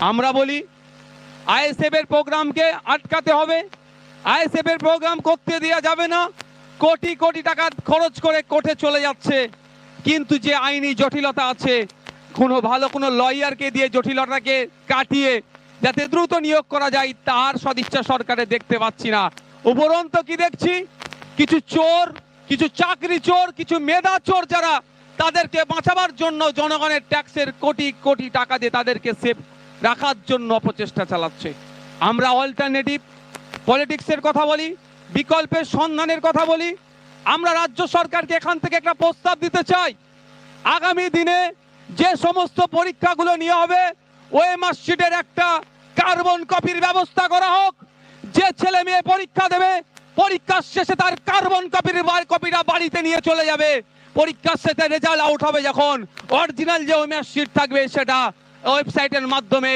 আমরা বলি, আইএসএফ এর প্রোগ্রামকে আটকাতে হবে। আইএসএফ এর প্রোগ্রাম করতে দেওয়া যাবে না। কোটি কোটি টাকা খরচ করে কোর্টে চলে যাচ্ছে। কিন্তু যে আইনি জটিলতা আছে, কোনো ভালো কোনো লয়ারকে দিয়ে জটিলতাকে কাটিয়ে যাতে দ্রুত নিয়োগ করা যায়, তার সদিচ্ছা সরকারে দেখতে পাচ্ছি না। উপরন্ত কি দেখছি? কিছু চোর, কিছু চাকরি চোর, কিছু মেধা চোর যারা তাদেরকে বাঁচাবার জন্য জনগণের ট্যাক্সের কোটি কোটি টাকা দিয়ে তাদেরকে সেফ রাখার জন্য অপচেষ্টা চালাচ্ছে। আমরা অল্টারনেটিভ পলিটিক্সের কথা বলি, বিকল্পের সন্ধানের কথা বলি, আমরা রাজ্য সরকারকে এখান থেকে একটা প্রস্তাব দিতে চাই। আগামী দিনে যে সমস্ত পরীক্ষাগুলো নিয়ে হবে, ওই মার্কশিটের একটা কার্বন কপির ব্যবস্থা করা হোক। যে ছেলে মেয়ে পরীক্ষা দেবে, পরীক্ষার শেষে তার কার্বন কপির কপিটা বাড়িতে নিয়ে চলে যাবে। পরীক্ষার শেষে রেজাল্ট আউট হবে যখন। অরিজিনাল যে ওই মার্কশিট থাকবে, সেটা ওয়েবসাইটের মাধ্যমে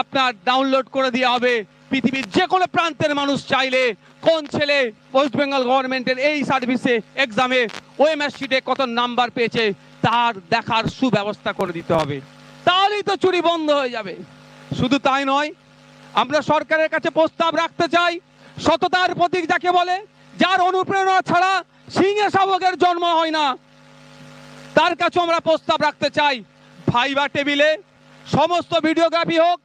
আপনার ডাউনলোড করে দেওয়া হবে। পৃথিবীর যে কোনো প্রান্তের মানুষ চাইলে কোন ছেলে ওয়েস্ট বেঙ্গল গভর্নমেন্টের এই সার্ভিসে এক্সামে ওএমএস শিটে কত নাম্বার পেয়েছে তার দেখার সুব্যবস্থা করে দিতে হবে। তাহলেই তো চুরি বন্ধ হয়ে যাবে। শুধু তাই নয়, আমরা সরকারের কাছে প্রস্তাব রাখতে চাই, সততার প্রতীক যাকে বলে, যার অনুপ্রেরণা ছাড়া সিংহে শাবকের জন্ম হয় না। তার কাছে আমরা প্রস্তাব রাখতে চাই ফাইবার টেবিলে সমস্ত ভিডিওগ্রাফি হোক,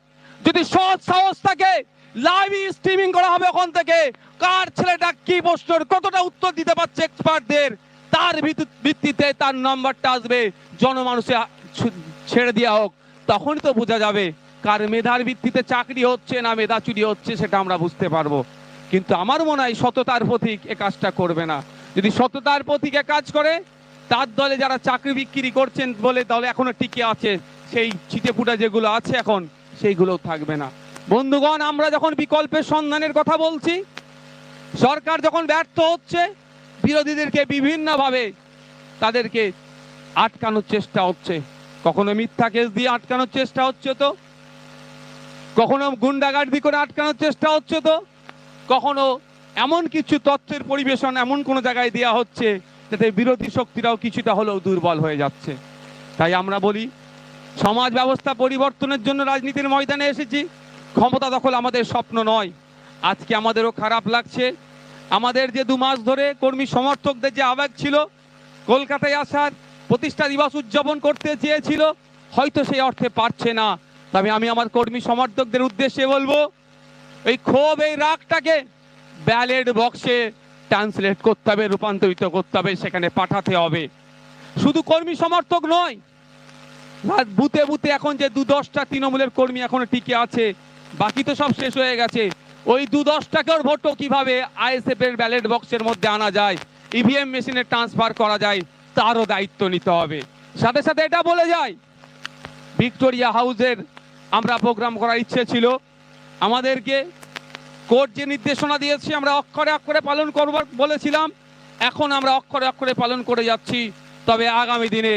যদি সৎ সাহস থাকে লাইভ স্ট্রিমিং করা হবে ওখান থেকে। কার ছেলেটা কি প্রশ্নের, কতটা উত্তর দিতে পারছে এক্সপার্টদের তার ভিত্তি- ভিত্তিতে তার নাম্বারটা আসবে। জনমানুষে ছেড়ে দেওয়া হোক, তখনই তো বোঝা যাবে কার মেধার ভিত্তিতে চাকরি হচ্ছে না মেধা চুরি হচ্ছে, সেটা আমরা বুঝতে পারব। কিন্তু আমার মনে হয় সততার প্রতীক এ কাজটা করবে না। যদি সততার প্রতীকে কাজ করে, তার দলে যারা চাকরি বিক্রি করছেন বলে দলে এখনও টিকে আছে। সেই ছিটেফুটা যেগুলো আছে এখন, সেইগুলো থাকবে না। বন্ধুগণ, আমরা যখন বিকল্পের সন্ধানের কথা বলছি, সরকার যখন ব্যর্থ হচ্ছে, বিরোধীদেরকে বিভিন্নভাবে তাদেরকে আটকানোর চেষ্টা হচ্ছে। কখনো মিথ্যা কেস দিয়ে আটকানোর চেষ্টা হচ্ছে তো? কখনো গুন্ডাগার্দি করে আটকানোর চেষ্টা হচ্ছে তো? কখনো এমন কিছু তথ্যের পরিবেশন এমন কোনো জায়গায় দেওয়া হচ্ছে, যাতে বিরোধী শক্তিরাও কিছুটা হলেও দুর্বল হয়ে যাচ্ছে। তাই আমরা বলি সমাজ ব্যবস্থা পরিবর্তনের জন্য রাজনীতির ময়দানে এসেছি। ক্ষমতা দখল আমাদের স্বপ্ন নয়। আজকে আমাদেরও খারাপ লাগছে। আমাদের যে দু মাস ধরে কর্মী সমর্থকদের যে আবেগ ছিল, কলকাতায় আসার প্রতিষ্ঠা দিবস উদযাপন করতে চেয়েছিল, হয়তো সেই অর্থে পারছে না। তবে আমি আমার কর্মী সমর্থকদের উদ্দেশ্যে বলব, এই ক্ষোভ, এই রাগটাকে ব্যালেট বক্সে ট্রান্সলেট করতে হবে, রূপান্তরিত করতে হবে, সেখানে পাঠাতে হবে। শুধু কর্মী সমর্থক নয় বুতে বুতে এখন যে দু দশটা তৃণমূলের কর্মী এখনও টিকে আছে, বাকি তো সব শেষ হয়ে গেছে। ওই দু দশটাকেও ভোটও কীভাবে আইএসএফ এর ব্যালেট বক্সের মধ্যে আনা যায় ইভিএম মেশিনে ট্রান্সফার করা যায়, তারও দায়িত্ব নিতে হবে। সাথে সাথে এটা বলে যায়, ভিক্টোরিয়া হাউসের আমরা প্রোগ্রাম করার ইচ্ছে ছিল, আমাদেরকে কোর্ট যে নির্দেশনা দিয়েছে, আমরা অক্ষরে অক্ষরে পালন করব বলেছিলাম, এখন আমরা অক্ষরে অক্ষরে পালন করে যাচ্ছি, তবে আগামী দিনে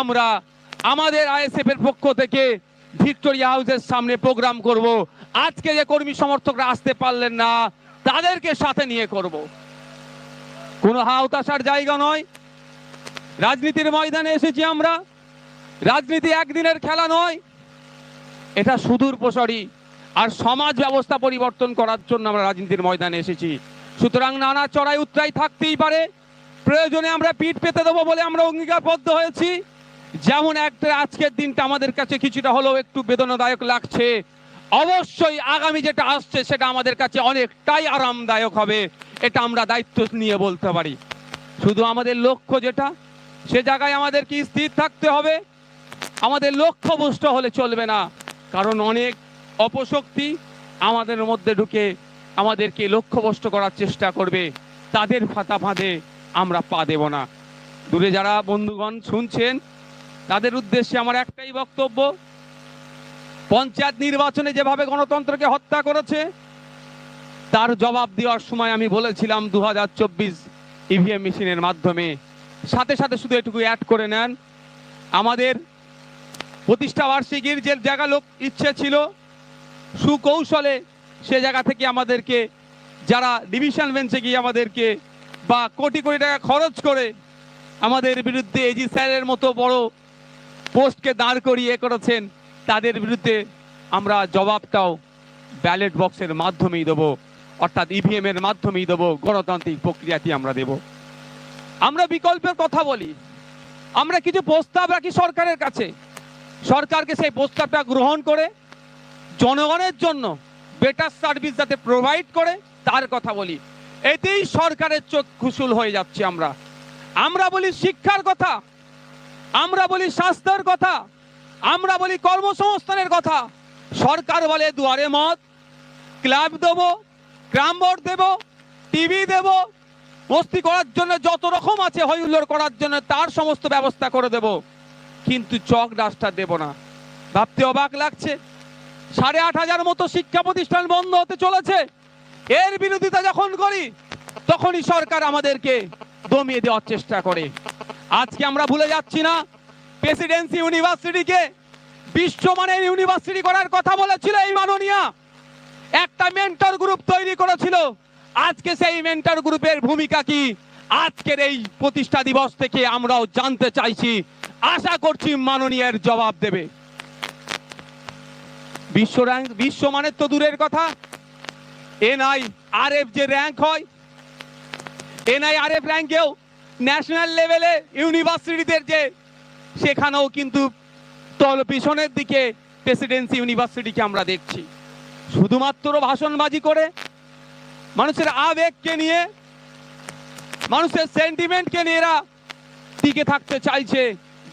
আমরা আমাদের আইএসএফ এর পক্ষ থেকে ভিক্টোরিয়া হাউসের সামনে প্রোগ্রাম করব। আজকে যে কর্মী সমর্থকরা আসতে পারলেন না, তাদেরকে সাথে নিয়ে করব। কোনো হাওতাসার জায়গা নয়। রাজনীতির ময়দানে এসেছি আমরা। রাজনীতি একদিনের খেলা নয়। এটা সুদূর প্রসারী আর সমাজ ব্যবস্থা পরিবর্তন করার জন্য আমরা রাজনীতির ময়দানে এসেছি। সুতরাং নানা চড়াই উত্তরাই থাকতেই পারে। প্রয়োজনে আমরা পিঠ পেতে দেবো বলে আমরা অঙ্গীকারবদ্ধ হয়েছি। যেমন একটা আজকের দিনটা আমাদের কাছে কিছুটা হলেও একটু বেদনাদায়ক লাগছে, অবশ্যই আগামী যেটা আসছে সেটা আমাদের কাছে অনেকটাই আরামদায়ক হবে, এটা আমরা দায়িত্ব নিয়ে বলতে পারি। শুধু আমাদের লক্ষ্য যেটা, সে জায়গায় আমাদেরকে স্থির থাকতে হবে, আমাদের লক্ষ্য লক্ষ্যভ্রষ্ট হলে চলবে না, কারণ অনেক অপশক্তি আমাদের মধ্যে ঢুকে আমাদেরকে লক্ষ্যভ্রষ্ট করার চেষ্টা করবে, তাদের ফাতা ফাঁদে আমরা পা দেব না। দূরে যারা বন্ধুগণ শুনছেন তাদের উদ্দেশ্যে আমার একটাই বক্তব্য, পঞ্চায়েত নির্বাচনে যেভাবে গণতন্ত্রকে হত্যা করেছে, তার জবাব দেওয়ার সময় আমি বলেছিলাম দু হাজার চব্বিশ ইভিএম মেশিনের মাধ্যমে। সাথে সাথে শুধু এটুকু অ্যাড করে নেন, আমাদের প্রতিষ্ঠা বার্ষিকীর যে জায়গা লোক ইচ্ছে ছিল, সুকৌশলে সে জায়গা থেকে আমাদেরকে, যারা ডিভিশন বেঞ্চে গিয়ে আমাদেরকে বা কোটি কোটি টাকা খরচ করে আমাদের বিরুদ্ধে এজি স্যারের মতো বড় পোস্টকে দাঁড় করিয়ে করেছেন, তাদের বিরুদ্ধে আমরা জবাবটাও ব্যালট বক্সের মাধ্যমেই দেবো, অর্থাৎ ইভিএম এর মাধ্যমেই দেবো, গণতান্ত্রিক প্রক্রিয়াটি আমরা দেব। আমরা বিকল্পের কথা বলি। আমরা কিছু প্রস্তাব রাখি সরকারের কাছে। সরকারকে সেই প্রস্তাবটা গ্রহণ করে, জনগণের জন্য বেটার সার্ভিস যাতে প্রোভাইড করে, তার কথা বলি। এতেই সরকারের চোখ খুশুল হয়ে যাচ্ছে আমরা। আমরা বলি শিক্ষার কথা। আমরা বলি স্বাস্থ্যের কথা, আমরা বলি কর্মসংস্থানের কথা। সরকার বলে দুয়ারে মত ক্লাব দেব, গ্রাম বোর্ড দেব টিভি দেব, মস্তি করার জন্য যত রকম আছে হইহুল্লোড় করার জন্য তার সমস্ত ব্যবস্থা করে দেব। কিন্তু চক ডাস্টার দেব না। ভাবতে অবাক লাগছে। সাড়ে আট হাজার মতো শিক্ষা প্রতিষ্ঠান বন্ধ হতে চলেছে। এর বিরোধিতা যখন করি, তখনই সরকার আমাদেরকে দমিয়ে দেওয়ার চেষ্টা করে। আজকে আমরা ভুলে যাচ্ছি না। প্রেসিডেন্সি ইউনিভার্সিটিকে বিশ্বমানের ইউনিভার্সিটি করার কথা বলেছিল এই মাননীয়া। একটা মেন্টর গ্রুপ তৈরি করেছিল। আজকে সেই মেন্টর গ্রুপের ভূমিকা কি? আজকের এই প্রতিষ্ঠা দিবস থেকে আমরাও জানতে চাইছি। আশা করছি মাননীয়ের জবাব দেবে। বিশ্ব র্যাঙ্ক বিশ্ব মানের তো দূরের কথা। এনআই আর এফ যে র্যাঙ্ক হয়, এনআই আর এফ র্যাঙ্কেও ন্যাশনাল লেভেলে ইউনিভার্সিটিদের যে, সেখানেও কিন্তু তল পিছনের দিকে প্রেসিডেন্সি ইউনিভার্সিটিকে আমরা দেখছি। শুধুমাত্র ভাষণবাজি করে, মানুষের আবেগকে নিয়ে, মানুষের সেন্টিমেন্টকে নিয়ে এরা টিকে থাকতে চাইছে।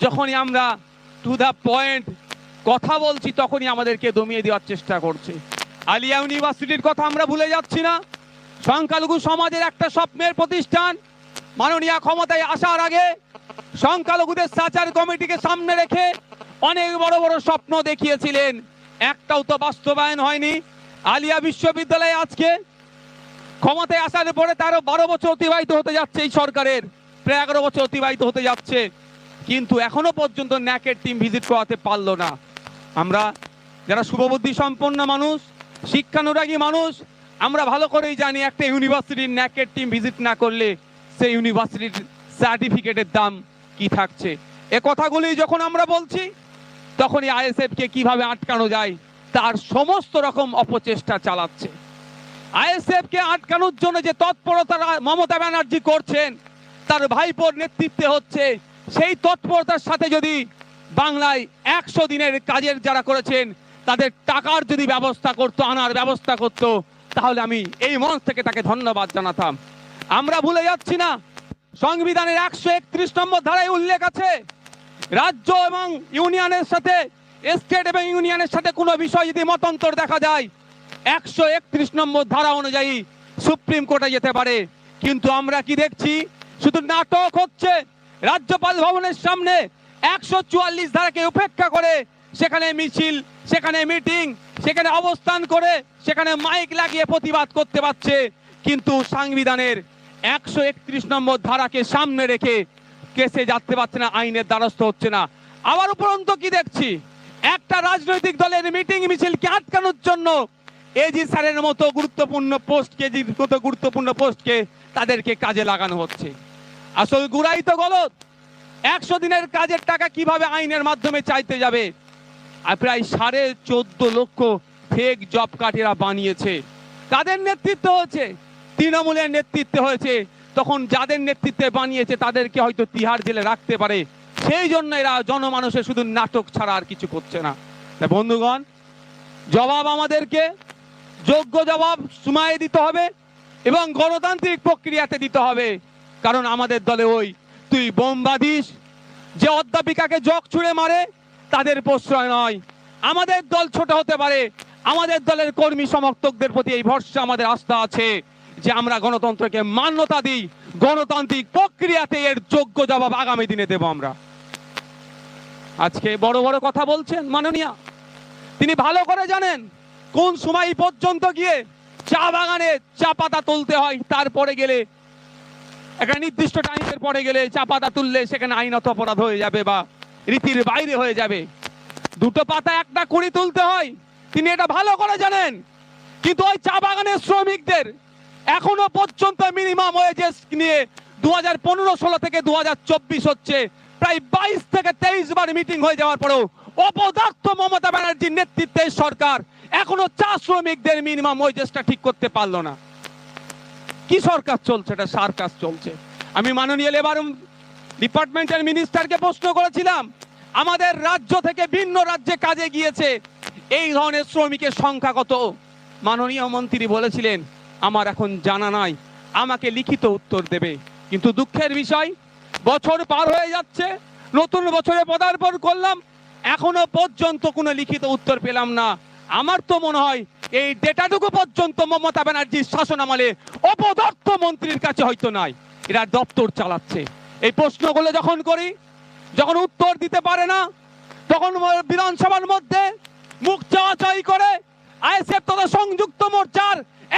যখনই আমরা টু দ্য পয়েন্ট কথা বলছি, তখনই আমাদেরকে দমিয়ে দেওয়ার চেষ্টা করছে। আলিয়া ইউনিভার্সিটির কথা আমরা ভুলে যাচ্ছি না। সংখ্যালঘু সমাজের একটা স্বপ্নের প্রতিষ্ঠান মাননীয় ক্ষমতায় আসার আগে সংখ্যালঘুদের সাচার কমিটিকে সামনে রেখে অনেক বড় বড় স্বপ্ন দেখিয়েছিলেন। একটাও তো বাস্তবায়ন হয়নি। আলিয়া বিশ্ববিদ্যালয়ে আজকে ক্ষমতায় আসার পরে তারও বারো বছর অতিবাহিত হতে যাচ্ছে এই সরকারের। প্রায় এগারো বছর অতিবাহিত হতে যাচ্ছে। কিন্তু এখনও পর্যন্ত ন্যাকের টিম ভিজিট করাতে পারল না। আমরা যারা শুভবুদ্ধি সম্পন্ন মানুষ, শিক্ষানুরাগী মানুষ, আমরা ভালো করেই জানি একটা ইউনিভার্সিটির ন্যাকের টিম ভিজিট না করলে সেই ইউনিভার্সিটির সার্টিফিকেটের দাম কি থাকছে? এ কথাগুলি যখন আমরা বলছি, তখনই আইএসএফ কে কীভাবে আটকানো যায়, তার সমস্ত রকম অপচেষ্টা চালাচ্ছে। আইএসএফ কে আটকানোর জন্য যে তৎপরতা মমতা ব্যানার্জি করছেন, তার ভাইপোর নেতৃত্বে হচ্ছে, সেই তৎপরতার সাথে যদি বাংলায় একশো দিনের কাজের যারা করেছেন, তাদের টাকার যদি ব্যবস্থা করতো, আনার ব্যবস্থা করতো, তাহলে আমি এই মঞ্চ থেকে তাকে ধন্যবাদ জানাতাম। আমরা ভুলে যাচ্ছি না। সংবিধানের একশো একত্রিশ নম্বর ধারায় উল্লেখ আছে, রাজ্য এবং ইউনিয়নের সাথে, স্টেট এবং ইউনিয়নের সাথে কোনো বিষয় যদি মতান্তর দেখা যায়, একশো একত্রিশ নম্বর ধারা অনুযায়ী সুপ্রিম কোর্টে যেতে পারে। কিন্তু আমরা কি দেখছি? শুধু নাটক হচ্ছে, রাজ্যপাল ভবনের সামনে একশো চুয়াল্লিশ ধারাকে উপেক্ষা করে, সেখানে মিছিল, সেখানে মিটিং, সেখানে অবস্থান করে, সেখানে মাইক লাগিয়ে প্রতিবাদ করতে পারছে। কিন্তু সংবিধানের একশো একত্রিশ নম্বর ধারাকে সামনে রেখে কেসে যাতে পারছে না, আইনের দ্বারস্থ হচ্ছে না। আবার উপরন্ত কি দেখছি? একটা রাজনৈতিক দলের মিটিং মিছিলকে আটকানোর জন্য এজি স্যারের মতো গুরুত্বপূর্ণ পোস্টকে যে মতো গুরুত্বপূর্ণ পোস্টকে তাদেরকে কাজে লাগানো হচ্ছে। আসল গুড়াই তো গলত। একশো দিনের কাজের টাকা কীভাবে আইনের মাধ্যমে চাইতে যাবে? আর প্রায় সাড়ে চোদ্দ লক্ষ ফেক জব কার্ড এরা বানিয়েছে। তাদের নেতৃত্ব হয়েছে? তৃণমূলের নেতৃত্বে হয়েছে। তখন যাদের নেতৃত্বে বানিয়েছে, তাদেরকে হয়তো তিহার জেলে রাখতে পারে। সেই জন্য এরা জনমানুষের শুধু নাটক ছাড়া আর কিছু করছে না। তা বন্ধুগণ, জবাব আমাদেরকে, যোগ্য জবাব সময়ে দিতে হবে এবং গণতান্ত্রিক প্রক্রিয়াতে দিতে হবে। কারণ আমাদের দলে ওই তুই বোম বাঁধিস যে অধ্যাপিকাকে জগ ছুঁড়ে মারে, তাদের প্রশ্রয় নয়। আমাদের দল ছোট হতে পারে। আমাদের দলের কর্মী সমর্থকদের প্রতি এই ভরসা আমাদের আস্থা আছে। যে আমরা গণতন্ত্রকে মান্যতা দিই, গণতান্ত্রিক প্রক্রিয়াতে এর যোগ্য জবাব আগামী দিনে দেব আমরা। আজকে বড় বড় কথা বলছেন মাননীয়া। তিনি ভালো করে জানেন কোন সময় পর্যন্ত গিয়ে চা বাগানে চা পাতা তুলতে হয়, তারপরে গেলে, একটা নির্দিষ্ট টাইমের পরে গেলে চা পাতা তুললে সেখানে আইনত অপরাধ হয়ে যাবে বা রীতির বাইরে হয়ে যাবে। দুটো পাতা একটা কুড়ি তুলতে হয়, তিনি এটা ভালো করে জানেন। কিন্তু ওই চা বাগানের শ্রমিকদের এখনও পর্যন্ত মিনিমাম ওয়েজেস নিয়ে দু হাজার পনেরো ষোলো থেকে দু হাজার চব্বিশ হচ্ছে। প্রায় বাইশ থেকে তেইশ বার মিটিং হয়ে যাওয়ার পরেও অপদার্থ মমতা ব্যানার্জির নেতৃত্বে সরকার এখনও চা শ্রমিকদের মিনিমাম ওয়েজেসটা ঠিক করতে পারল না। কি সরকার চলছে? এটা সার্কাস চলছে। আমি মাননীয় লেবার ডিপার্টমেন্টের মিনিস্টারকে প্রশ্ন করেছিলাম, আমাদের রাজ্য থেকে ভিন্ন রাজ্যে কাজে গিয়েছে, এই ধরনের শ্রমিকের সংখ্যা কত? মাননীয় মন্ত্রী বলেছিলেন আমার এখন জানা নাই। আমাকে লিখিত উত্তর দেবে। কিন্তু দুঃখের বিষয়, বছর পার হয়ে যাচ্ছে, নতুন বছরে পদার্পণ করলাম, এখনও পর্যন্ত কোনো লিখিত উত্তর পেলাম না। আমার তো মনে হয়, এই ডেটাটুকু পর্যন্ত মমতা ব্যানার্জির শাসন আমলে অপদার্থ মন্ত্রীর কাছে হয়তো নাই। এরা দপ্তর চালাচ্ছে। এই প্রশ্নগুলো যখন করি, যখন উত্তর দিতে পারে না, তখন বিধানসভার মধ্যে মুখ চাওয়াচাই করে, আইএসএফ তথা সংযুক্ত মোর্চার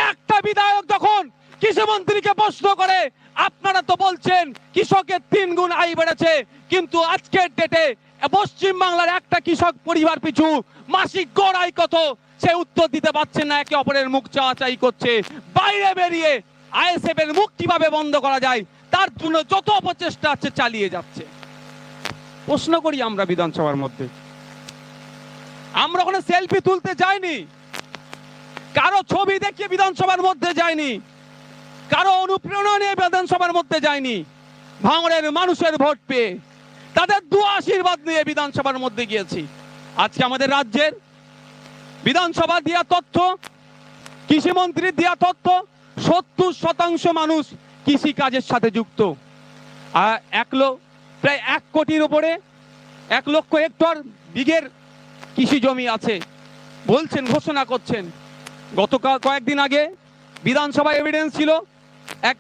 একটা বিধায়ক যখন কৃষিমন্ত্রীকে প্রশ্ন করে, আপনারা তো বলছেন কৃষকের তিন গুণ আয় বেড়েছে, কিন্তু আজকের ডেটে পশ্চিম বাংলার একটা কৃষক পরিবার পিছু মাসিক গড় আয় কত? সে উত্তর দিতে পারছেন না, একে অপরের মুখ চাওয়াচাই করছে। বাইরে বেরিয়ে আইএসএফ এর মুখ কীভাবে বন্ধ করা যায়, তার জন্য যত অপচেষ্টা আছে চালিয়ে যাচ্ছে। প্রশ্ন করি আমরা বিধানসভার মধ্যে। আমরা ওখানে সেলফি তুলতে যাইনি। কারও ছবি দেখিয়ে বিধানসভার মধ্যে যায়নি। কারও অনুপ্রেরণা নিয়ে বিধানসভার মধ্যে যায়নি। ভাঙড়ের মানুষের ভোট পেয়ে তাদের দু আশীর্বাদ নিয়ে বিধানসভার মধ্যে গিয়েছি। আজকে আমাদের রাজ্যের বিধানসভা দেওয়া তথ্য কৃষিমন্ত্রীর দেওয়া তথ্য, সত্তর শতাংশ মানুষ কৃষি কাজের সাথে যুক্ত। আর এক প্রায় এক কোটির উপরে, এক লক্ষ হেক্টর বিঘের কৃষি জমি আছে। বলছেন, ঘোষণা করছেন। গত কয়েকদিন আগে বিধানসভায় এভিডেন্স ছিল, এক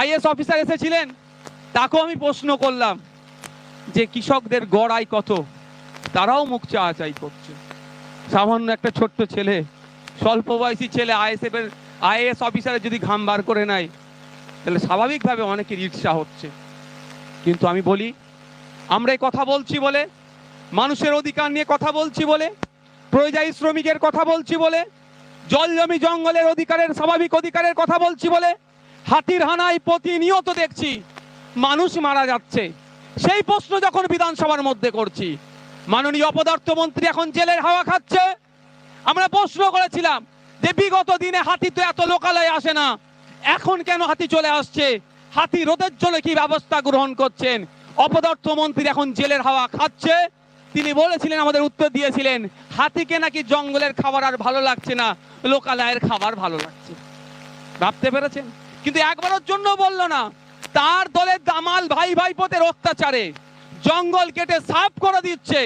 আইএস অফিসার এসেছিলেন, তাকেও আমি প্রশ্ন করলাম যে কৃষকদের গড় আয় কত? তারাও মুখ চাওয়াচাই করছে। সামান্য একটা ছোট্ট ছেলে, স্বল্প বয়সী ছেলে আইএসএফ এর আইএস অফিসারের যদি ঘাম বার করে নেয়, তাহলে স্বাভাবিকভাবে অনেকের ঈর্ষা হচ্ছে। কিন্তু আমি বলি, আমরা এই কথা বলছি বলে, মানুষের অধিকার নিয়ে কথা বলছি বলে পরিযায়ী শ্রমিকের কথা বলছি বলে জল জমি জঙ্গলের অধিকারের, স্বাভাবিক অধিকারের কথা বলছি বলে, হাতির হানায় প্রতিনিয়ত দেখছি মানুষ মারা যাচ্ছে। সেই প্রশ্ন যখন বিধানসভার মধ্যে করছি, মাননীয় অপদার্থ মন্ত্রী এখন জেলের হাওয়া খাচ্ছে। আমরা প্রশ্ন করেছিলাম যে বিগত দিনে হাতি তো এত লোকালয়ে আসে না, এখন কেন হাতি চলে আসছে? হাতি রোধের জন্য কি ব্যবস্থা গ্রহণ করছেন? অপদার্থ মন্ত্রী এখন জেলের হাওয়া খাচ্ছে। তিনি বলেছিলেন, আমাদের উত্তর দিয়েছিলেন, হাতিকে নাকি জঙ্গলের খাবার আর ভালো লাগছে না, লোকালয়ের খাবার ভালো লাগছে। ভাবতে পেরেছেন? কিন্তু একবারের জন্য বলল না, তার দলের দামাল ভাই ভাইপোদের অত্যাচারে জঙ্গল কেটে সাফ করে দিচ্ছে,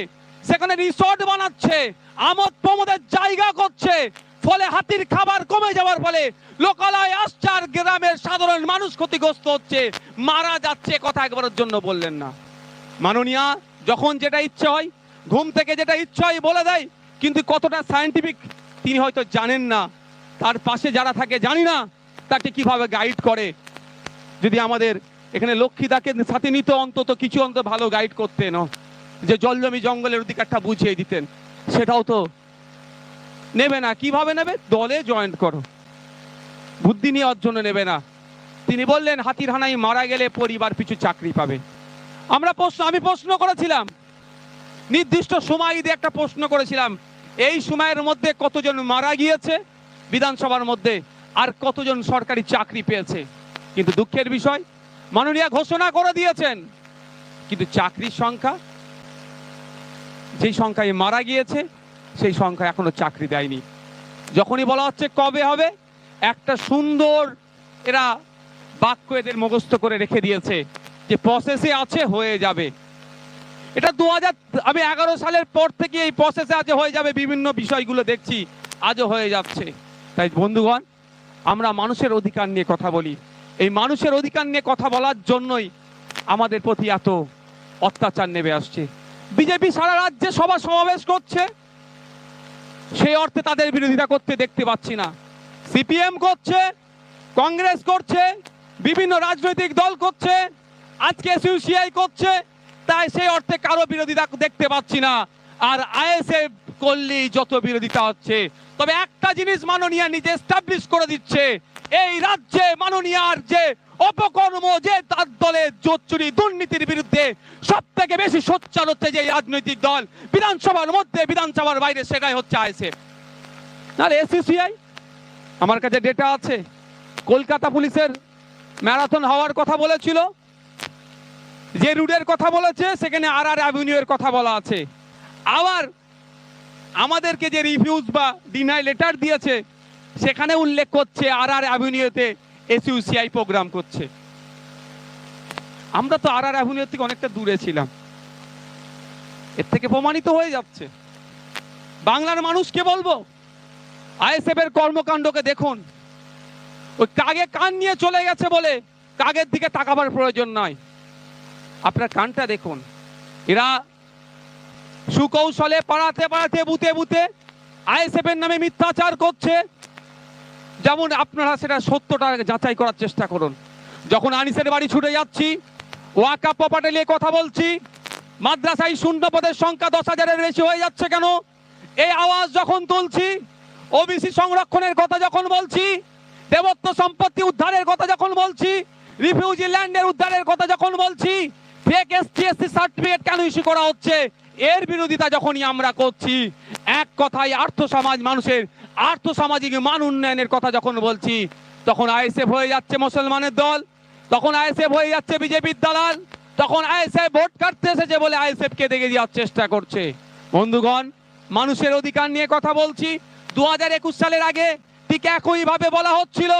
সেখানে রিসর্ট বানাচ্ছে, আমোদ প্রমোদের জায়গা করছে, ফলে হাতির খাবার কমে যাওয়ার ফলে লোকালয় আর গ্রামের সাধারণ মানুষ ক্ষতিগ্রস্ত হচ্ছে, মারা যাচ্ছে, কথা একবারের জন্য বললেন না। মাননীয়া যখন যেটা ইচ্ছে হয়, ঘুম থেকে যেটা ইচ্ছে হয় বলে দেয়, কিন্তু কতটা সায়েন্টিফিক তিনি হয়তো জানেন না। তার পাশে যারা থাকে, জানি না তাকে কীভাবে গাইড করে। যদি আমাদের এখানে লক্ষ্মীদাকে সাথে নিত, অন্তত কিছু অন্তত ভালো গাইড করতেন। যে জল জমি জঙ্গলের অধিকারটা বুঝিয়ে দিতেন। সেটাও তো নেবে না। কীভাবে নেবে? দলে জয়েন্ট করো। বুদ্ধি নিয়ে জন্য নেবে না। তিনি বললেন, হাতির হানায় মারা গেলে পরিবার পিছু চাকরি পাবে। আমরা প্রশ্ন, আমি প্রশ্ন করেছিলাম। নির্দিষ্ট সময় দিয়ে একটা প্রশ্ন করেছিলাম। এই সময়ের মধ্যে কতজন মারা গিয়েছে বিধানসভার মধ্যে? আর কতজন সরকারি চাকরি পেয়েছে? কিন্তু দুঃখের বিষয়, মাননীয় ঘোষণা করে দিয়েছেন। কিন্তু চাকরির সংখ্যা, যেই সংখ্যায় মারা গিয়েছে, সেই সংখ্যা এখনও চাকরি দেয়নি। যখনই বলা হচ্ছে কবে হবে, একটা সুন্দর এরা বাক্য এদের মুখস্থ করে রেখে দিয়েছে। যে প্রসেসে আছে, হয়ে যাবে। এটা দু হাজার, আমি এগারো সালের পর থেকে এই প্রসেসে আছে হয়ে যাবে, বিভিন্ন বিষয়গুলো দেখছি, আজও হয়ে যাচ্ছে। তাই বন্ধুগণ, আমরা মানুষের অধিকার নিয়ে কথা বলি। এই মানুষের অধিকার নিয়ে কথা বলার জন্যই আমাদের প্রতি এত অত্যাচার নেমে আসছে। বিজেপি সারা রাজ্যে সভা সমাবেশ করছে। সেই অর্থে তাদের বিরোধিতা করতে দেখতে পাচ্ছি না। সিপিএম করছে, কংগ্রেস করছে, বিভিন্ন রাজনৈতিক দল করছে আজকে সিউসিআই করছে, তাই সেই অর্থে কারও বিরোধিতা দেখতে পাচ্ছি না। আর আইএসএফ করলেই যত বিরোধিতা হচ্ছে। তবে একটা জিনিস মাননীয় নিজে এস্টাবলিশ করে দিচ্ছে, এই রাজ্যে মাননীয়ার যে অপকর্ম, যে তার দলের চুরি, দুর্নীতির বিরুদ্ধে সব থেকে বেশি সোচ্চার হচ্ছে যে রাজনৈতিক দল, বিধানসভার মধ্যে বিধানসভার বাইরে, সেটাই হচ্ছে আইসে না এসিসিআই আমার কাছে ডেটা আছে। কলকাতা পুলিশের ম্যারাথন হওয়ার কথা বলেছিল। যে রুটের কথা বলেছে, সেখানে আর আর অ্যাভিনিউ এর কথা বলা আছে। আবার আমাদেরকে যে রিভিউজ বা ডিনাই লেটার দিয়েছে, সেখানে উল্লেখ করছে আর আর অ্যাভিনিউতে এসইউসিআই প্রোগ্রাম করছে। আমরা তো আর আর অ্যাভিনিউ থেকে অনেকটা দূরে ছিলাম। এর থেকে প্রমাণিত হয়ে যাচ্ছে। বাংলার মানুষকে বলব? আইএসএফ এর কর্মকাণ্ডকে দেখুন। ওই কাগে কান নিয়ে চলে গেছে বলে কাগের দিকে তাকাবার প্রয়োজন নয়। আপনার কানটা দেখুন। এরা সুকৌশলে পাড়াতে পাড়াতে, বুতে বুতে আইএসএফ এর নামে মিথ্যাচার করছে। যেমন আপনারা সেটা সত্যটা যাচাই করার চেষ্টা করুন। যখন আনিসের বাড়ি ছুটে যাচ্ছি, ওয়াকা প্রপার্টি নিয়ে কথা বলছি, মাদ্রাসায় শূন্য পদের সংখ্যা দশ হাজারের বেশি হয়ে যাচ্ছে কেন? এই আওয়াজ যখন তুলছি ওবিসি সংরক্ষণের কথা যখন বলছি, দেবত্ব সম্পত্তি উদ্ধারের কথা যখন বলছি, রিফিউজি ল্যান্ডের উদ্ধারের কথা যখন বলছি ফেক এসটিএসসি সার্টিফিকেট কেন ইস্যু করা হচ্ছে? এর বিরোধিতা যখনই আমরা করছি, এক কথায় আর্থ সমাজ মানুষের আর্থ সামাজিক মান উন্নয়নের কথা যখন বলছি, তখন আইএসএফ হয়ে যাচ্ছে মুসলমানের দল, তখন আইএসএফ হয়ে যাচ্ছে বিজেপির দালাল, তখন আইএসএফ ভোট কাটতে এসেছে বলে আইএসএফ কে দেখে দেওয়ার চেষ্টা করছে। বন্ধুগণ, মানুষের অধিকার নিয়ে কথা বলছি। দু হাজার একুশ সালের আগে ঠিক একইভাবে বলা হচ্ছিল,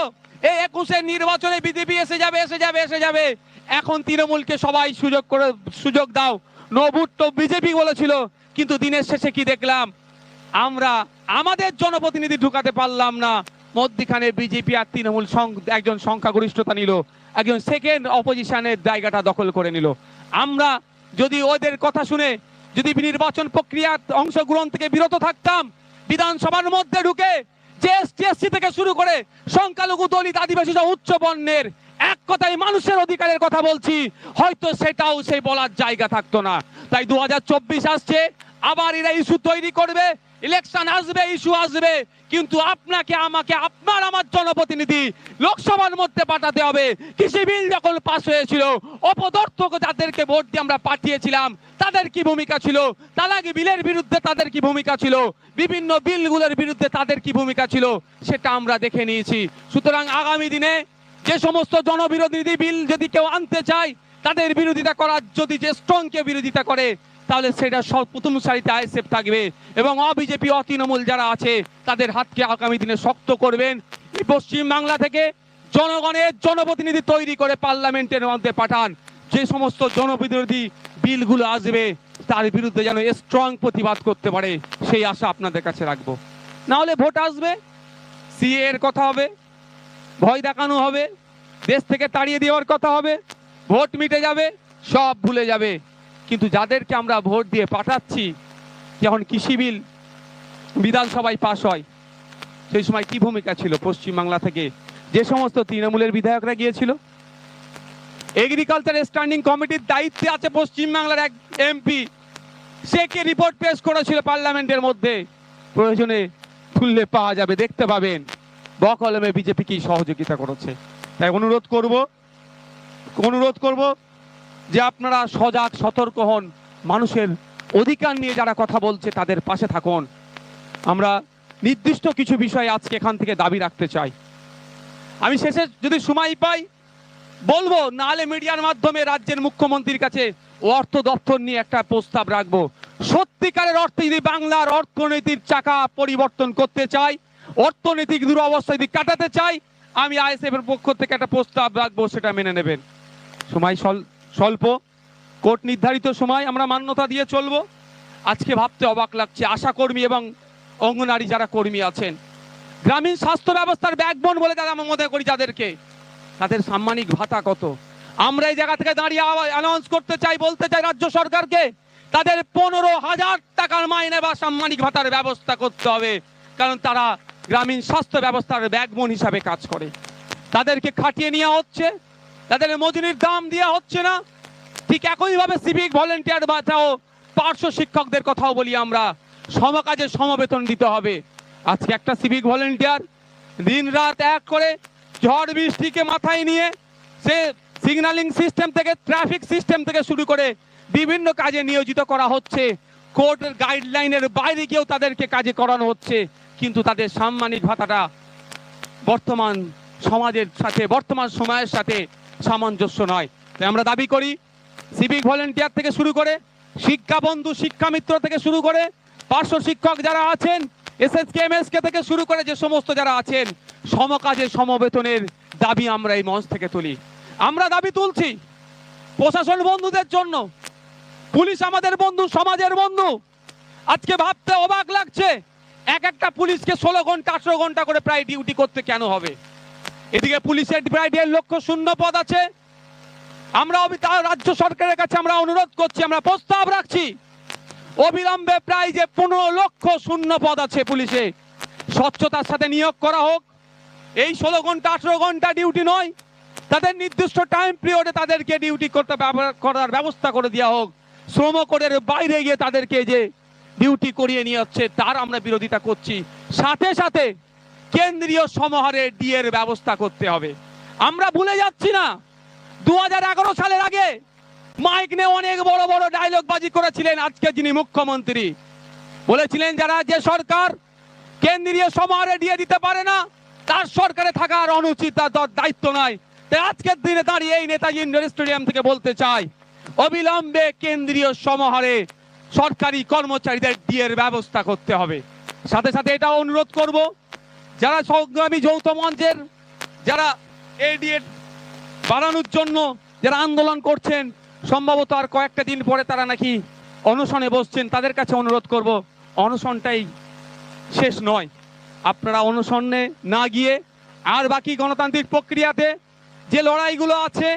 এই একুশের নির্বাচনে বিজেপি এসে যাবে এসে যাবে এসে যাবে। এখন তৃণমূলকে সবাই সুযোগ করে, সুযোগ দাও। নবুট তো বিজেপি বলেছিল, কিন্তু দিনের শেষে কি দেখলাম? আমরা আমাদের জনপ্রতিনিধি ঢুকাতে পারলাম না। মধ্যখানে বিজেপি আর তৃণমূল একজন সংখ্যাগরিষ্ঠতা নিল, একজন সেকেন্ড অপোজিশনের জায়গাটা দখল করে নিল। আমরা যদি ওদের কথা শুনে, যদি নির্বাচন প্রক্রিয়া অংশগ্রহণ থেকে বিরত থাকতাম, বিধানসভার মধ্যে ঢুকে এসটি থেকে শুরু করে সংখ্যালঘু দলিত আদিবাসী উচ্চ বর্ণের এক কথায় মানুষের অধিকারের কথা বলছি, হয়তো সেটাও সেই বলার জায়গা থাকতো না। তাই দু হাজার চব্বিশ আসছে, আবার এরা ইস্যু তৈরি করবে, ইলেকশন আসবে, ইস্যু আসবে, কিন্তু আপনাকে, আমাকে, আপনার আমার জনপ্রতিনিধি লোকসভার মধ্যে পাঠাতে হবে। কৃষি বিল যখন পাস হয়েছিল, অপদর্থক যাদেরকে ভোট দিয়ে আমরা পাঠিয়েছিলাম, তাদের কি ভূমিকা ছিল? তালাকি বিলের বিরুদ্ধে তাদের কি ভূমিকা ছিল? বিভিন্ন বিলগুলোর বিরুদ্ধে তাদের কি ভূমিকা ছিল? সেটা আমরা দেখে নিয়েছি। সুতরাং আগামী দিনে যে সমস্ত জনবিরোধী বিল যদি কেউ আনতে চায়, তাদের বিরোধিতা করার যদি যে স্ট্রং কে বিরোধিতা করে, তাহলে সেটা প্রথম সারিতে আইএসএফ থাকবে। এবং অবিজেপি, অতৃণমূল যারা আছে, তাদের হাতকে আগামী দিনে শক্ত করবেন। পশ্চিম বাংলা থেকে জনগণের জনপ্রতিনিধি তৈরি করে পার্লামেন্টের মধ্যে পাঠান। যে সমস্ত জনবিরোধী বিলগুলো আসবে, তার বিরুদ্ধে যেন স্ট্রং প্রতিবাদ করতে পারে, সেই আশা আপনাদের কাছে রাখব। না হলে ভোট আসবে সিএ এর কথা হবে ভয় দেখানো হবে। দেশ থেকে তাড়িয়ে দেওয়ার কথা হবে। ভোট মিটে যাবে, সব ভুলে যাবে। কিন্তু যাদেরকে আমরা ভোট দিয়ে পাঠাচ্ছি, যখন কৃষি বিল বিধানসভায় পাশ হয়, সেই সময় কি ভূমিকা ছিল পশ্চিমবাংলা থেকে? যে সমস্ত তৃণমূলের বিধায়করা গিয়েছিল? এগ্রিকালচার স্ট্যান্ডিং কমিটির দায়িত্বে আছে পশ্চিমবাংলার এক এমপি সে কে রিপোর্ট পেশ করেছিল পার্লামেন্টের মধ্যে? প্রয়োজনে খুললে পাওয়া যাবে, দেখতে পাবেন। বকলমে বিজেপি কি সহযোগিতা করেছে? তাই অনুরোধ করব অনুরোধ করব যে আপনারা সজাগ, সতর্ক হন। মানুষের অধিকার নিয়ে যারা কথা বলছে, তাদের পাশে থাকুন। আমরা নির্দিষ্ট কিছু বিষয় আজকে এখান থেকে দাবি রাখতে চাই। আমি শেষে যদি সময় পাই, বলব নাহলে মিডিয়ার মাধ্যমে রাজ্যের মুখ্যমন্ত্রীর কাছে অর্থ দপ্তর নিয়ে একটা প্রস্তাব রাখব। সত্যিকারের অর্থে যদি বাংলার অর্থনীতির চাকা পরিবর্তন করতে চাই অর্থনৈতিক দুরবস্থা যদি কাটাতে চাই, আমি আইএসএফ এর পক্ষ থেকে একটা প্রস্তাব রাখব, সেটা মেনে নেবেন। সময় স্বল্প, কোর্ট নির্ধারিত সময়, আমরা মান্যতা দিয়ে চলব। আজকে ভাবতে অবাক লাগছে, আশাকর্মী এবং অঙ্গনারী যারা কর্মী আছেন। গ্রামীণ স্বাস্থ্য ব্যবস্থার ব্যাকবোন বলে আমরা মনে করি যাদেরকে। তাদের সাম্মানিক ভাতা কত? আমরা এই জায়গা থেকে দাঁড়িয়ে অ্যানাউন্স করতে চাই, বলতে চাই রাজ্য সরকারকে, তাদের পনেরো হাজার টাকার মাইনে বা সাম্মানিক ভাতার ব্যবস্থা করতে হবে। কারণ তারা গ্রামীণ স্বাস্থ্য ব্যবস্থার ব্যাকবোন হিসাবে কাজ করে। তাদেরকে খাটিয়ে নেওয়া হচ্ছে। তাদের মজুরির দাম দেওয়া হচ্ছে না। ঠিক একইভাবে সিভিক ভলেন্টিয়ার ভাতাও পার্শ্ব শিক্ষকদের কথাও বলি আমরা। সমকাজে সমবেতন দিতে হবে। আজকে একটা সিভিক ভলেন্টিয়ার দিন রাত এক করে ঝড় বৃষ্টিকে মাথায় নিয়ে সে সিগন্যালিং সিস্টেম থেকে ট্রাফিক সিস্টেম থেকে শুরু করে বিভিন্ন কাজে নিয়োজিত করা হচ্ছে। কোর্টের গাইডলাইনের বাইরে গিয়েও তাদেরকে কাজে করানো হচ্ছে। কিন্তু তাদের সাম্মানিক ভাতাটা বর্তমান সমাজের সাথে, বর্তমান সময়ের সাথে সামঞ্জস্য নয়। তাই আমরা দাবি করি সিভিক ভলেন্টিয়ার থেকে শুরু করে, শিক্ষা বন্ধু শিক্ষামিত্র থেকে শুরু করে, পার্শ্ব শিক্ষক যারা আছেন এসএসকে এমএসকে থেকে শুরু করে যে সমস্ত যারা আছেন, সমকাজে সমবেতনের দাবি আমরা এই মঞ্চ থেকে তুলি। আমরা দাবি তুলছি প্রশাসন বন্ধুদের জন্য, পুলিশ আমাদের বন্ধু, সমাজের বন্ধু। আজকে ভাবতে অবাক লাগছে এক একটা পুলিশকে ষোলো ঘণ্টা, আঠারো ঘণ্টা করে প্রায় ডিউটি করতে কেন হবে? এদিকে পুলিশের প্রায় দেড় লক্ষ শূন্য পদ আছে। আমরা রাজ্য সরকারের কাছে আমরা অনুরোধ করছি, আমরা প্রস্তাব রাখছি। অবিলম্বে প্রায় যে পনেরো লক্ষ শূন্য পদ আছে পুলিশে, স্বচ্ছতার সাথে নিয়োগ করা হোক। এই ষোলো ঘণ্টা, আঠেরো ঘণ্টা ডিউটি নয়, তাদের নির্দিষ্ট টাইম পিরিয়ডে তাদেরকে ডিউটি করতে করার ব্যবস্থা করে দেওয়া হোক। শ্রম কোডের বাইরে গিয়ে তাদেরকে যে ডিউটি করিয়ে নিয়ে হচ্ছে তার আমরা বিরোধিতা করছি। সাথে সাথে কেন্দ্রীয় সমাহারে ডিএর ব্যবস্থা করতে হবে। আমরা ভুলে যাচ্ছি না দু হাজার এগারো সালের আগে মাইক নিয়ে অনেক বড় বড় ডায়লগ বাজি করেছিলেন আজকে যিনি মুখ্যমন্ত্রী। বলেছিলেন যারা যে সরকার কেন্দ্রীয় সমহারে দিয়ে দিতে পারে না, তার সরকারে থাকার অনুচিত তার দায়িত্ব নাই। তাই আজকের দিনে দাঁড়িয়ে এই নেতাজি ইন্ডোর স্টেডিয়াম থেকে বলতে চাই, অবিলম্বে কেন্দ্রীয় সমাহারে সরকারি কর্মচারীদের ডিএর ব্যবস্থা করতে হবে। সাথে সাথে এটা অনুরোধ করব, যারা সংগ্রামী যৌথ মঞ্চের, যারা এই ডিএ বাড়ানোর জন্য যারা আন্দোলন করছেন, সম্ভবত আর কয়েকটা দিন পরে তারা নাকি অনশনে বসছেন, তাদের কাছে অনুরোধ করব, অনশনটাই শেষ নয়। আপনারা অনশনে না গিয়ে আর বাকি গণতান্ত্রিক প্রক্রিয়াতে যে লড়াইগুলো আছে,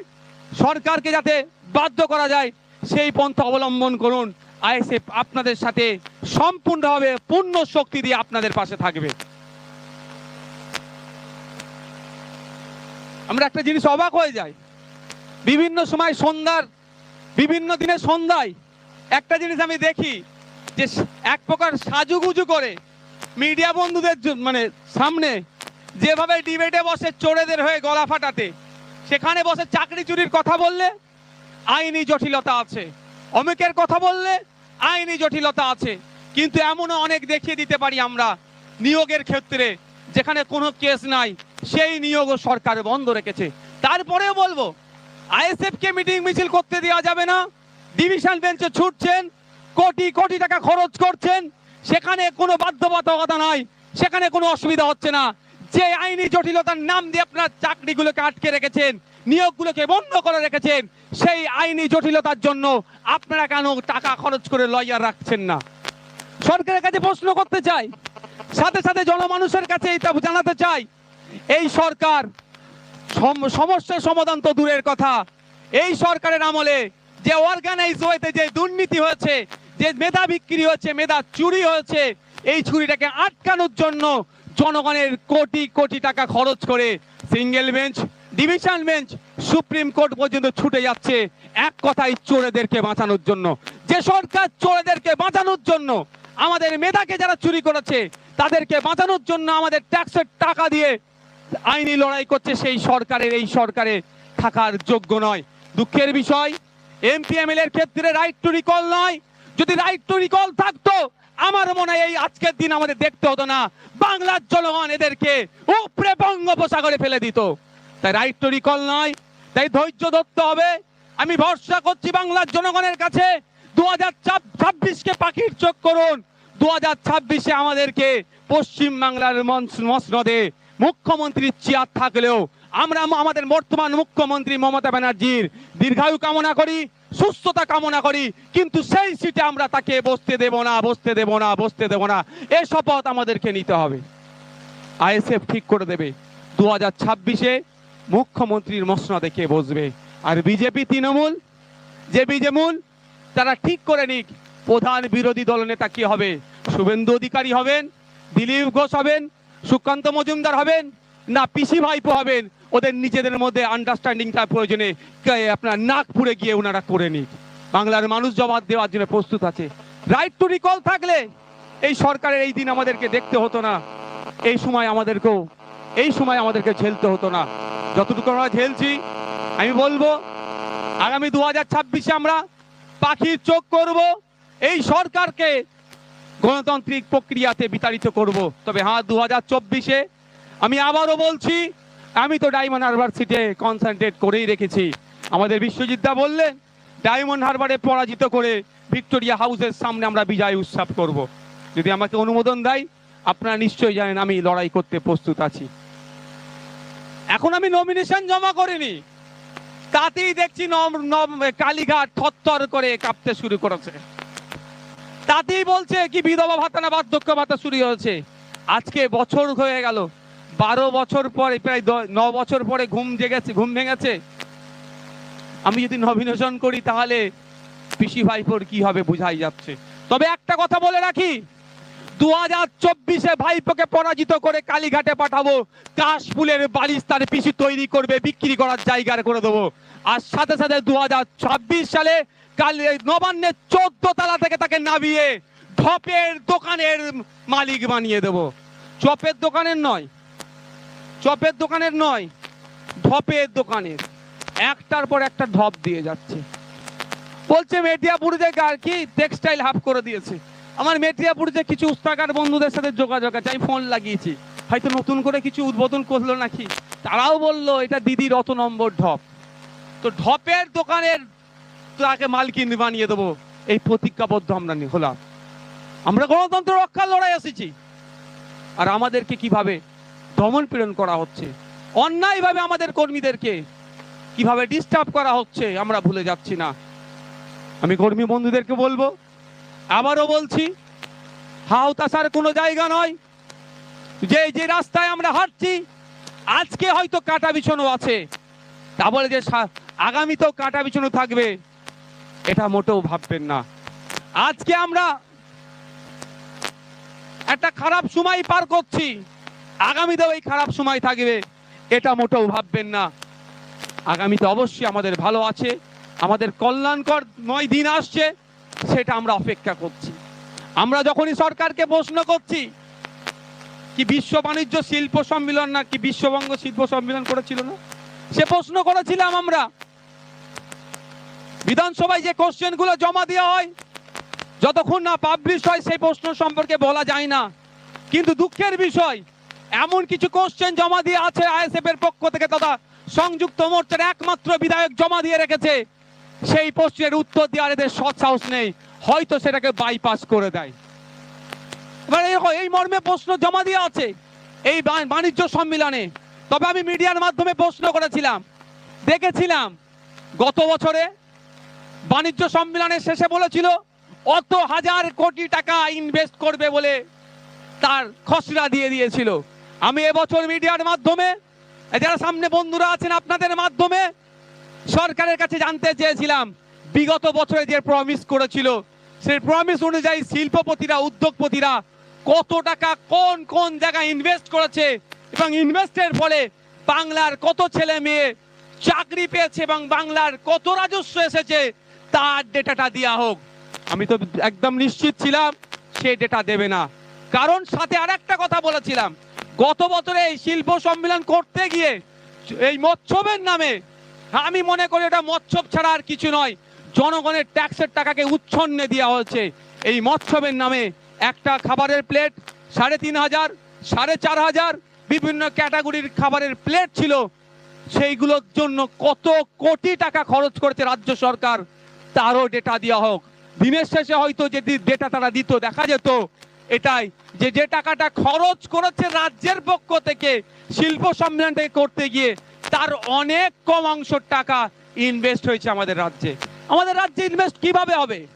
সরকারকে যাতে বাধ্য করা যায়, সেই পন্থা অবলম্বন করুন। আইএসএফ আপনাদের সাথে সম্পূর্ণভাবে পূর্ণ শক্তি দিয়ে আপনাদের পাশে থাকবে। আমরা একটা জিনিস অবাক হয়ে যাই। বিভিন্ন সময় সন্ধ্যার, বিভিন্ন দিনে সন্ধ্যায় একটা জিনিস আমি দেখি যে এক প্রকার সাজুগুজু করে মিডিয়া বন্ধুদের মানে সামনে যেভাবে ডিবেটে বসে চোরেদের হয়ে গলা ফাটাতে, সেখানে বসে চাকরি চুরির কথা বললে আইনি জটিলতা আছে। অমিকের কথা বললে আইনি জটিলতা আছে, কিন্তু এমনও অনেক দেখিয়ে দিতে পারি আমরা নিয়োগের ক্ষেত্রে, যেখানে কোনো কেস নাই, সেই নিয়োগও সরকার বন্ধ রেখেছে। তারপরেও বলব, আইএসএফ কে মিটিং মিছিল করতে দেওয়া যাবে না, ডিভিশন বেঞ্চে ছুটছেন, কোটি কোটি টাকা খরচ করছেন, সেখানে কোনো বাধ্যবাধকতা নাই, সেখানে কোনো অসুবিধা হচ্ছে না। যে আইনি জটিলতার নাম দিয়ে আপনার চাকরিগুলোকে আটকে রেখেছেন নিয়োগগুলোকে বন্ধ করে রেখেছেন, সেই আইনি জটিলতার জন্য আপনারা কেন টাকা খরচ করে লয়ার রাখছেন না? সরকারের কাছে প্রশ্ন করতে চাই, সাথে সাথে জনমানুষের কাছে এটা জানাতে চাই, এই সরকার সম- সমস্যার সমাধান তো দূরের কথা, এই সরকারের আমলে যে অর্গানাইজ ওয়েতে যে দুর্নীতি হয়েছে, যে মেধা বিক্রি হয়েছে, মেধা চুরি হয়েছে, এই চুরিটাকে আটকানোর জন্য জনগণের কোটি কোটি টাকা খরচ করে single bench division bench supreme court পর্যন্ত ছুটে যাচ্ছে এক কথায় চোরেদেরকে বাঁচানোর জন্য। যে সরকার চোরেদেরকে বাঁচানোর জন্য আমাদের মেধাকে যারা চুরি করেছে, তাদেরকে বাঁচানোর জন্য আমাদের ট্যাক্সের টাকা দিয়ে আইনি লড়াই করছে সেই সরকারের, এই সরকারে থাকার যোগ্য নয়। দুঃখের বিষয়, এমপি এমএল এর ক্ষেত্রে রাইট টু রিকল নয়। যদি রাইট টু রিকল থাকতো, আমার মনে হয় এই আজকের দিন আমাদের দেখতে হতো না। বাংলার জনগণ এদেরকে উপরে বঙ্গোপসাগরে ফেলে দিত। তাই রাইট টু রিকল নয়, তাই ধৈর্য ধরতে হবে। আমি ভরসা করছি বাংলার জনগণের কাছে দু হাজার ছাব্বিশকে পাখির চোখ করুন। দু হাজার ছাব্বিশে আমাদেরকে পশ্চিম বাংলার মসনদে মুখ্যমন্ত্রীর চেয়ার থাকলেও আমরা আমাদের বর্তমান মুখ্যমন্ত্রী মমতা ব্যানার্জির দীর্ঘায়ু কামনা করি, সুস্থতা কামনা করি, কিন্তু সেই সিটে আমরা তাকে বসতে দেব না, বসতে দেব না, বসতে দেব না। এ শপথ আমাদেরকে নিতে হবে। আইএসএফ ঠিক করে দেবে। দু হাজার ছাব্বিশে মুখ্যমন্ত্রীর মসনদে কে বসবে? আর বিজেপি, তৃণমূল? যে বিজেমূল, তারা ঠিক করে নিক। প্রধান বিরোধী দলনেতা কি হবে? শুভেন্দু অধিকারী হবেন, দিলীপ ঘোষ হবেন, সুকান্ত মজুমদার হবেন, না পিসি ভাইপো হবেন? ওদের নিজেদের মধ্যে আন্ডারস্ট্যান্ডিংটা প্রয়োজনে আপনার নাগপুরে গিয়ে ওনারা করে নিক। বাংলার মানুষ জবাব দেওয়ার জন্য প্রস্তুত আছে। রাইট টু রিকল থাকলে এই সরকারের এই দিন আমাদেরকে দেখতে হতো না। এই সময় আমাদেরকেও এই সময় আমাদেরকে ঝেলতে হতো না। যতটুকু আমরা ঝেলছি, আমি বলব, আগামী দু হাজার ছাব্বিশে আমরা পাখির চোখ করব, এই সরকারকে গণতান্ত্রিক প্রক্রিয়াতে বিতাড়িত করব। তবে হ্যাঁ দু হাজার চব্বিশে আমি আবারও বলছি, আমি তো ডায়মন্ড হারবার সিটে কনসেন্ট্রেট করেই রেখেছি। আমাদের বিশ্বজিৎদা বললেন, ডায়মন্ড হারবারে পরাজিত করে ভিক্টোরিয়া হাউসের সামনে আমরা বিজয় উৎসব করব। যদি আমাকে অনুমোদন দেয়, আপনারা নিশ্চয়ই জানেন আমি লড়াই করতে প্রস্তুত আছি। এখন আমি নমিনেশন জমা করিনি। তাতেই দেখছি কালীঘাট থরথর করে কাঁপতে শুরু করেছে। তাতেই বলছে কি বিধবা ভাতা না বার্ধক্য ভাতা শুরু হয়েছে। আজকে বছর হয়ে গেল। বারো বছর পরে, প্রায় ন বছর পরে ঘুম জেগেছে, ঘুম ভেঙেছে। আমি যদি নমিনেশন করি তাহলে পিসি ভাইপোর কি হবে বোঝাই যাচ্ছে। তবে একটা কথা বলে রাখি দু হাজার চব্বিশে ভাইপোকে পরাজিত করে কালীঘাটে পাঠাবো। কাশফুলের বালিশ তার পিসি তৈরি করবে, বিক্রি করার জায়গা করে দেবো। আর সাথে সাথে দু হাজার ছাব্বিশ সালে কাল নবান্নের চোদ্দ তলা থেকে তাকে নামিয়ে ঢপের দোকানের মালিক বানিয়ে দেব। চপের দোকানের নয়, চপের দোকানের নয়, ধপের দোকানের। একটার পর একটা ঢপ দিয়ে যাচ্ছে। বলছে মেটিয়াপুর যে আর কি? টেক্সটাইল হাফ করে দিয়েছে। আমার মেটিয়াপুর যে কিছু উস্তাকার বন্ধুদের সাথে যোগাযোগ আছে, আমি ফোন লাগিয়েছি। হয়তো নতুন করে কিছু উদ্বোধন করল নাকি? তারাও বলল, এটা দিদির অত নম্বর ঢপ। তো ঢপের দোকানের তাকে মালকিন বানিয়ে দেবো। এই প্রতিজ্ঞাবদ্ধ আমরা হলাম। আমরা গণতন্ত্র রক্ষার লড়াই এসেছি। আর আমাদেরকে কীভাবে দমন পীড়ন করা হচ্ছে? অন্যায়ভাবে আমাদের কর্মীদেরকে কীভাবে ডিস্টার্ব করা হচ্ছে, আমরা ভুলে যাচ্ছি না। আমি কর্মী বন্ধুদেরকে বলব আবারও বলছি হাওতাসার কোনো জায়গা নয়। যে যে রাস্তায় আমরা হাঁটছি, আজকে হয়তো কাটা বিছানো আছে। তা বলে যে আগামীতেও কাটা বিছানো থাকবে, এটা মোটেও ভাববেন না। আজকে আমরা একটা খারাপ সময় পার করছি, আগামীতেও এই খারাপ সময় থাকবে, এটা মোটেও ভাববেন না। আগামীতে অবশ্যই আমাদের ভালো আছে, আমাদের কল্যাণকর নয় দিন আসছে সেটা আমরা অপেক্ষা করছি। আমরা যখনই সরকারকে প্রশ্ন করছি, কি বিশ্ব বাণিজ্য শিল্প সম্মেলন না কি বিশ্ববঙ্গ শিল্প সম্মেলন করেছিল না? সে প্রশ্ন করেছিলাম আমরা। বিধানসভায় যে কোশ্চেনগুলো জমা দেওয়া হয়, যতক্ষণ না পাবলিশ হয় সেই প্রশ্ন সম্পর্কে বলা যায় না। কিন্তু দুঃখের বিষয়, এমন কিছু কোশ্চেন জমা দিয়ে আছে আইএসএফ এর পক্ষ থেকে তথা সংযুক্ত মোর্চার একমাত্র বিধায়ক জমা দিয়ে রেখেছে। সেই প্রশ্নের উত্তর দেওয়ার এদের সৎ সাহস নেই। হয়তো সেটাকে বাইপাস করে দেয়। এই মর্মে প্রশ্ন জমা দিয়ে আছে এই বাণিজ্য সম্মেলনে। তবে আমি মিডিয়ার মাধ্যমে প্রশ্ন করেছিলাম। দেখেছিলাম, গত বছরে বাণিজ্য সম্মেলনের শেষে বলেছিল, অত হাজার কোটি টাকা ইনভেস্ট করবে বলে তার খসড়া দিয়ে দিয়েছিল। আমি এবছর মিডিয়ার মাধ্যমে, যারা সামনে বন্ধুরা আছেন আপনাদের মাধ্যমে সরকারের কাছে জানতে চেয়েছিলাম, বিগত বছরে যে প্রমিস করেছিল, সেই প্রমিস অনুযায়ী শিল্পপতিরা, উদ্যোগপতিরা কত টাকা কোন কোন জায়গায় ইনভেস্ট করেছে এবং ইনভেস্টের ফলে বাংলার কত ছেলে মেয়ে চাকরি পেয়েছে এবং বাংলার কত রাজস্ব এসেছে, তার ডেটাটা দেওয়া হোক। আমি তো একদম নিশ্চিত ছিলাম সে ডেটা দেবে না। কারণ সাথে আর একটা কথা বলেছিলাম, গত বছরে এই শিল্প সম্মেলন করতে গিয়ে এই মৎস্যবের নামে আমি মনে করি এটা মৎস্যব ছাড়া আর কিছু নয়। জনগণের ট্যাক্সের টাকাকে উচ্ছন্নে দেওয়া হয়েছে। এই মৎস্যবের নামে একটা খাবারের প্লেট সাড়ে তিন হাজার, সাড়ে চার হাজার, বিভিন্ন ক্যাটাগরির খাবারের প্লেট ছিল। সেইগুলোর জন্য কত কোটি টাকা খরচ করেছে রাজ্য সরকার, তারও ডেটা দেওয়া হোক। দিনের শেষে হয়তো যদি ডেটা তারা দিত, দেখা যেত। এটাই যে যে টাকাটা খরচ করেছে রাজ্যের পক্ষ থেকে, শিল্প সম্মেলন থেকে করতে গিয়ে তার অনেক কম অংশ টাকা ইনভেস্ট হয়েছে আমাদের রাজ্যে। আমাদের রাজ্যে ইনভেস্ট কীভাবে হবে?